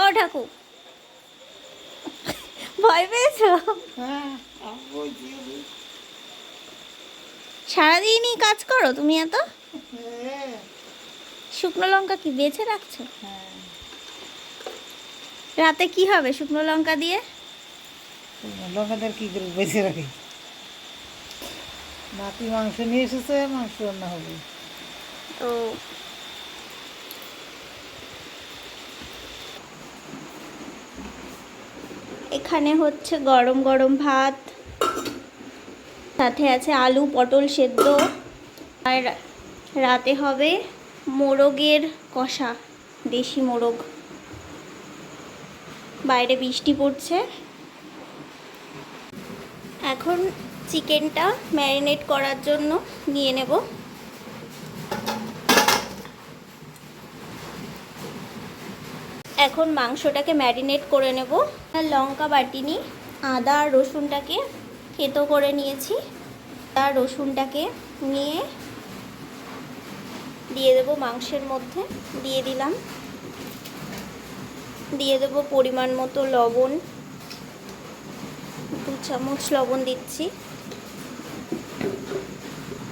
ও ঠাকু ভয় পেয়েছ? হ্যাঁ। সারাদিনই কাজ করো তুমি এত? হ্যাঁ। শুকনো লঙ্কা কি বেছে রাখছো? হ্যাঁ। রাতে কি হবে শুকনো লঙ্কা দিয়ে? লঙ্কাদের কি করে বেঁচে রাখি? নাতি মাংস নিয়ে এসেছে মাংস রান্না হবে। ও এখানে হচ্ছে গরম গরম ভাত, সাথে আছে আলু পটল সেদ্ধ, আর রাতে হবে মোরগের কষা, দেশি মোরগ। বাইরে বৃষ্টি পড়ছে। এখন চিকেনটা ম্যারিনেট করার জন্য নিয়ে নেব। এখন মাংসটাকে ম্যারিনেট করে নেব। লঙ্কা বাটিনি, আদা আর রসুনটাকে থেতো করে নিয়েছি। আর রসুনটাকে নিয়ে দিয়ে দেবো মাংসের মধ্যে, দিয়ে দিলাম। দিয়ে দেবো পরিমাণ মতো লবণ, দু চামচ লবণ দিচ্ছি।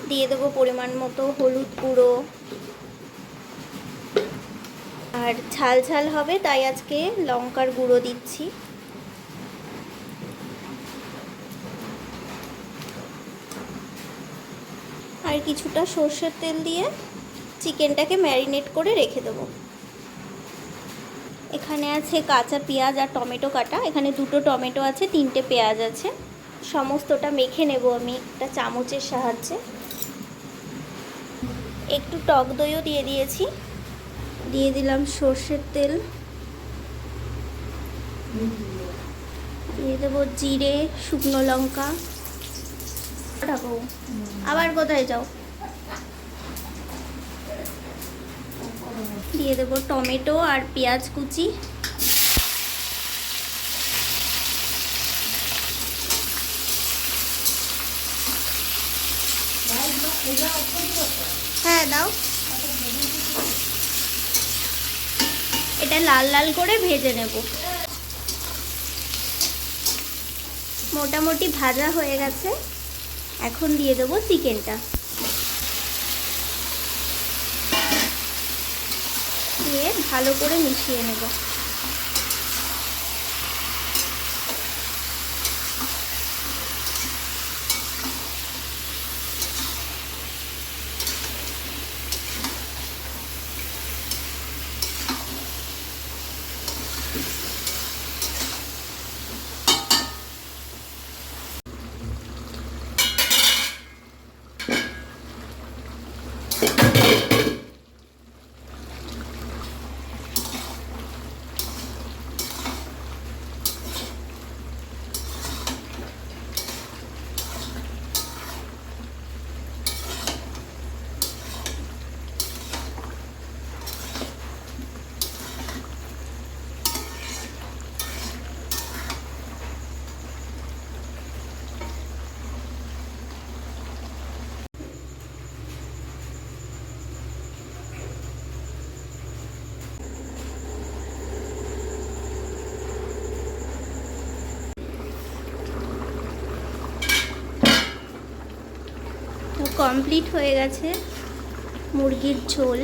দিয়ে দেবো পরিমাণ মতো হলুদ গুঁড়ো আর ঝাল ঝাল হবে, তাই আজকে লঙ্কার গুঁড়ো দিচ্ছি। আর কিছুটা সর্ষের তেল দিয়ে চিকেনটাকে ম্যারিনেট করে রেখে দেবো। এখানে আছে কাঁচা পেঁয়াজ আর টমেটো কাটা। এখানে দুটো টমেটো আছে, তিনটে পেঁয়াজ আছে। সমস্তটা মেখে নেব আমি একটা চামচের সাহায্যে। একটু টক দইও দিয়ে দিয়েছি। দিয়ে দিলাম সর্ষের তেল। দিয়ে দেবো জিরে, শুকনো লঙ্কা। আবার কোথায় যাও? দিয়ে দেবো টমেটো আর পেঁয়াজ কুচি। হ্যাঁ দাও। এটা লাল লাল করে ভেজে নেব। মোটামুটি ভাজা হয়ে গেছে। এখন দিয়ে দেবো চিকেনটা। দিয়ে ভালো করে মিশিয়ে নেব। কমপ্লিট হয়ে গেছে মুরগির ঝোল।